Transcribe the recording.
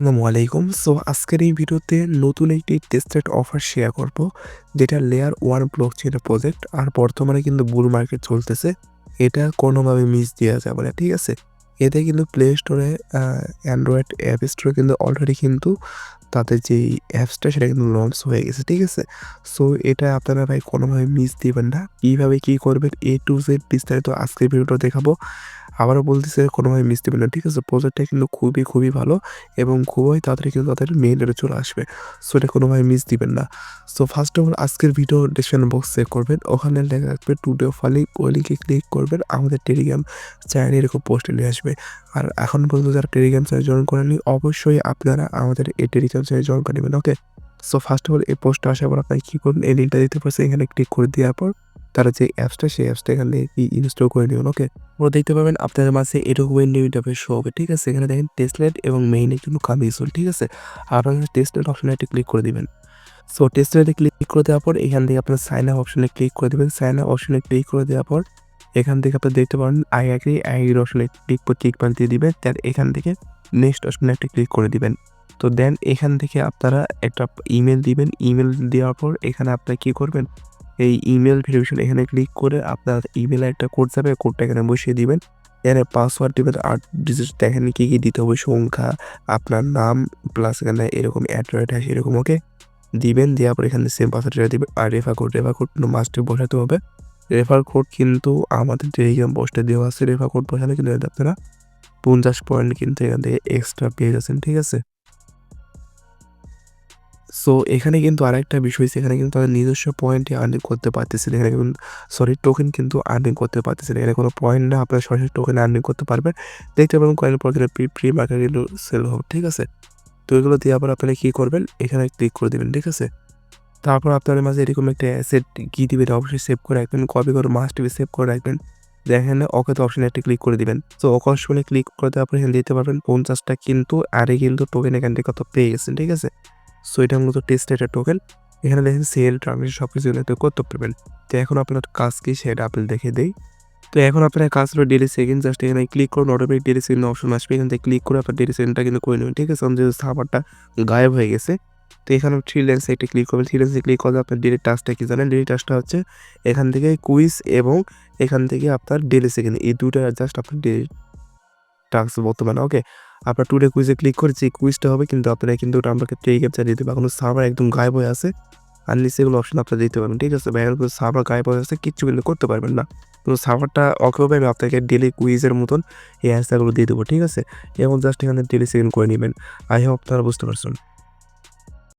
আসসালামু আলাইকুম। সো, আজকের এই ভিডিওতে নতুন একটি টেস্টেড অফার শেয়ার করব, যেটা লেয়ার ওয়ান ব্লক চেনের প্রজেক্ট আর বর্তমানে কিন্তু বুল মার্কেট চলতেছে। এটা কোনোভাবে মিস দেওয়া যাবে না, ঠিক আছে? এতে কিন্তু প্লে স্টোরে অ্যান্ড্রয়েড অ্যাপ স্টোরে কিন্তু অলরেডি কিন্তু তাদের যেই অ্যাপসটা সেটা কিন্তু লঞ্চ হয়ে গেছে, ঠিক আছে? সো, এটা আপনারা ভাই কোনোভাবে মিস দিবেন না। কীভাবে কী করবেন? এ টু জেড বিস্তারিত আজকের ভিডিওটা দেখাবো। আবারও বলতেছে কোনোভাবে মিস দেবেন না, ঠিক আছে? প্রজেক্টটা কিন্তু খুবই খুবই ভালো এবং খুবই তাড়াতাড়ি কিন্তু তাদের মেইলে চলে আসবে। সো এটা কোনোভাবে মিস দিবেন না। সো ফার্স্ট অফ অল আজকের ভিডিও ডিসক্রিপশন বক্স চেক করবেন। ওখানে লেখা থাকবে টুডে ফালি ওই লিঙ্কে ক্লিক করবেন। আমাদের টেলিগ্রাম চ্যানেলে এরকম পোস্টে নিয়ে আসবে। আর এখন পর্যন্ত যারা টেলিগ্রাম চ্যানেল জয়েন করেননি, অবশ্যই আপনারা আমাদের এই টেলিগ্রাম চ্যানেল জয়েন করে নেবেন okay so first of all এই পোস্টটা আসার পর আপনাকে কী করুন এই লিঙ্কটা দিতে পারছে এখানে ক্লিক করে দেওয়ার পর তারা যে অ্যাপসটা সেই অ্যাপসটা এখানে ইনস্টল করে নেবেন ওকে ওরা দেখতে পাবেন আপনাদের মাঝে এরকম নিউ ইন্টারফেস শো হবে, ঠিক আছে? এখানে দেখেন টেস্টলেট এবং মেইনে কিন্তু কামিজুল ঠিক আছে? আপনারা টেস্টলেট অপশনে একটা ক্লিক করে দিবেন। সো টেস্টলেটে ক্লিক করে দেওয়ার পর এখান থেকে আপনার সাইন আপ অপশনে ক্লিক করে দেবেন। সাইন আপ অপশনে ক্লিক করে দেওয়ার পর এখান থেকে আপনি দেখতে পারেন আই আগ্রি আই অপশনে ক্লিক করে টিক পান দিয়ে দিবেন। তার এখান থেকে নেক্সট অপশনে একটা ক্লিক করে দিবেন। তো দেন এখান থেকে আপনারা একটা ইমেল দিবেন। ইমেল দেওয়ার পর এখানে আপনারা কী করবেন? এই ইমেল ভেরিফিকেশন এখানে ক্লিক করে আপনার ইমেলে একটা কোড যাবে কোডটা এখানে বসিয়ে দিবেন। এখানে পাসওয়ার্ড দিবেন, আট ডিজিট দেখেন কী কী দিতে হবে, সংখ্যা, আপনার নাম প্লাস এখানে এরকম অ্যাড্রয়েড আছে এরকম ওকে দিবেন, দেওয়ার পর এখানে সেম পাসওয়ার্ডটা দিবেন, আর রেফার কোড রেফার কোড মাস্টে বসাতে হবে। রেফার কোড কিন্তু আমাদের টেলিগ্রাম পোস্টে দেওয়া আছে রেফার কোড বসালে কিন্তু আপনারা পঞ্চাশ পয়েন্ট কিন্তু এখান থেকে এক্সট্রা পেয়ে যাচ্ছেন, ঠিক আছে? সো এখানে কিন্তু আরেকটা বিষয় সেখানে কিন্তু তাদের নিজস্ব পয়েন্টে আর্নিং করতে পারতেছেন এখানে কিন্তু সরি টোকেন কিন্তু আর্নিং করতে পারতেছেন এখানে কোনো পয়েন্ট না, আপনার সরাসরি টোকেন আর্নিং করতে পারবেন। দেখতে পাবেন কয়েনের পর প্রি প্রি মার্কেট কিন্তু সেল হবে, ঠিক আছে? তো এগুলো দিয়ে আবার আপনারা কী করবেন? এখানে ক্লিক করে দেবেন, ঠিক আছে? তারপর আপনাদের মাঝে এরকম একটা অ্যাসেট কি দিবেন অবশ্যই সেভ করে রাখবেন। কপি করে মাস্ট টিভি সেভ করে রাখবেন। দেখেন ওকে তো অপশনে একটা ক্লিক করে দিবেন। তো অপশনে ক্লিক করে দেওয়ার পর এখানে দিতে পারবেন পঞ্চাশটা কিন্তু আরে কিন্তু টোকেন এখান থেকে কত পেয়ে গেছেন, ঠিক আছে? সো এটা মূলত টেস্ট একটা টোকেন এখানে দেখেন সেল ট্রানজেকশন সব কিছু করতে পারবেন তো এখন আপনার কাজ কি সেটা আপনি দেখে দেই। তো এখন আপনার কাজ হলো ডেলি সেকেন্ড জাস্ট এখানে ক্লিক করুন অটোমেটিক ডেলি সেকেন্ড অপশন আসবে। এখান থেকে ক্লিক করে আপনার ডেলি সেকেন্ডটা কিন্তু করে নেবেন। ঠিক আছে? যেহেতু সার্ভারটা গায়েব হয়ে গেছে। তো এখানে থ্রি লেন্সে একটা ক্লিক করবেন। থ্রি লেন্সে ক্লিক করলে আপনার ডেলি টাস্কটা কি জানেন? ডেলি টাস্কটা হচ্ছে এখান থেকে কুইজ এবং এখান থেকে আপনার ডেলি সেকেন্ড এই দুটো জাস্ট আপনার ডেলি টাস্ক বর্তমানে ওকে আপনার টুডে কুইজে ক্লিক করেছি কুইজটা হবে, কিন্তু আপনারা কিন্তু আমাকে ট্রেই ক্যাপচার দিতে পারবেন কোনো সার্ভার একদম গায়েব হয়ে আছে। আর নিচে এগুলো অপশন আপনারা দিতে পারবেন, ঠিক আছে? বাইরের সার্ভার গায়েব হয়ে আছে, কিচ্ছু কিন্তু করতে পারবেন না। কিন্তু সার্ভারটা হবে, আমি আপনাকে ডেলি কুইজের মতন এই অ্যান্সারগুলো দিয়ে দেবো, ঠিক আছে? এবং জাস্ট এখানে ডেলি সেকেন্ড করে নেবেন। আই হোপ আপনারা বুঝতে পারছেন।